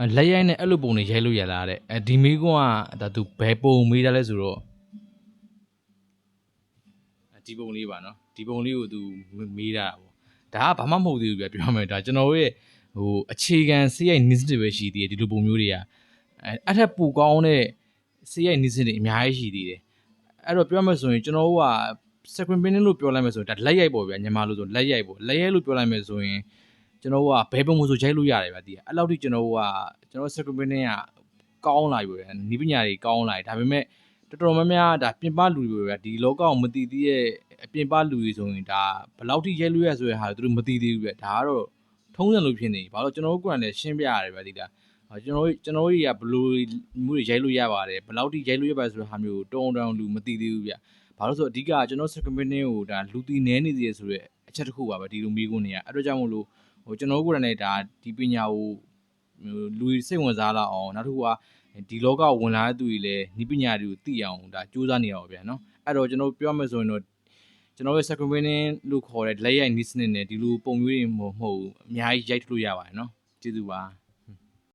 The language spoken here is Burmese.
အဲလက်ရိုက်နဲ့အဲ့လိုပုံတွေရိုက်လို့ရလားတဲ့အဲဒီမီးကွန်းကဒါသူဘယ်ပုံမေးတာလဲဆိုတော့အဲဒီပုံလေးပါနော်ဒီပုံလေးကိုသူမေးတာပေါ့ဒါကဘာမှမဟုတ်သေးဘူးပြပြောမယ်ဒါကျွန်တော်တို့ရဲ့ဟိုအခြေခံစရိုက်နည်းစနစ်ပဲရှိသေးတယ်ဒီလိုပုံမျိုးတွေကအဲအထက်ပူကောင်းတဲ့စရိုက်နည်းစနစ်တွေအများကြီးရှိသေးတယ်အဲ့တော့ပြောမယ်ဆိုရင်ကျွန်တော်တို့က second pin လို့ပြောလိုက်မယ်ဆိုရင်ဒါလက်ရိုက်ပေါ့ဗျာညီမလို့ဆိုလက်ရိုက်ပေါ့လက်ရိုက်လို့ပြောလိုက်မယ်ဆိုရင် ကျွန်တော်တို့ကဘယ်ပုံမှန်ဆိုရိုက်လို့ရတယ်ဗျာတည်အဲ့လောက်ထိကျွန်တော်တို့ကကျွန်တော် second pin ကကောင်းလာပြီပဲနီးပညာတွေကောင်းလာတယ်ဒါပေမဲ့တော်တော်များများဒါပြင်ပလူတွေပဲဗျာဒီလောကကိုမသိသေးရဲ့အပြင်ပလူတွေဆိုရင်ဒါဘယ်လောက်ထိရိုက်လို့ရဆိုတဲ့ဟာကိုသူတို့မသိသေးဘူးဗျာဒါကတော့ထုံးစံလိုဖြစ်နေပြီဘာလို့ကျွန်တော်တို့ကလည်းရှင်းပြရတယ်ဗျာဒီလားအော်ကျွန်တော်တို့ကျွန်တော်တို့တွေကဘယ်လိုမျိုးတွေရိုက်လို့ရပါတယ်ဘယ်လောက်ထိရိုက်လို့ရပါဆိုတဲ့ဟာမျိုးကိုတုံးတုံးလူမသိသေးဘူးဗျာဘာလို့ဆိုတော့အဓိကကျွန်တော် second pin ကိုဒါလူတီနဲနေသေးရဆိုတဲ့အချက်တစ်ခုပါပဲဒီလိုမိကုန်းတွေကအဲ့တော့ကြောင့်မို့လို့ ဟိုကျွန်တော်တို့ကိုယ်တိုင်လည်းဒါဒီပညာကိုဟိုလူတွေစိတ်ဝင်စားလာအောင်နောက်တစ်ခုကဒီလောကကိုဝင်လာတဲ့သူတွေလည်းဒီပညာတွေကိုသိအောင်ဒါစူးစမ်းနေရအောင်ဗျာနော်အဲ့တော့ကျွန်တော်ပြောမယ်ဆိုရင်တော့ကျွန်တော်ရဲ့ second winning လို့ခေါ်တဲ့လက်ရိုက် niche နဲ့ဒီလိုပုံမျိုးတွေမဟုတ်မဟုတ်ဘူးအများကြီးရိုက်ထုတ်လို့ရပါတယ်နော်ကျေးဇူးပါ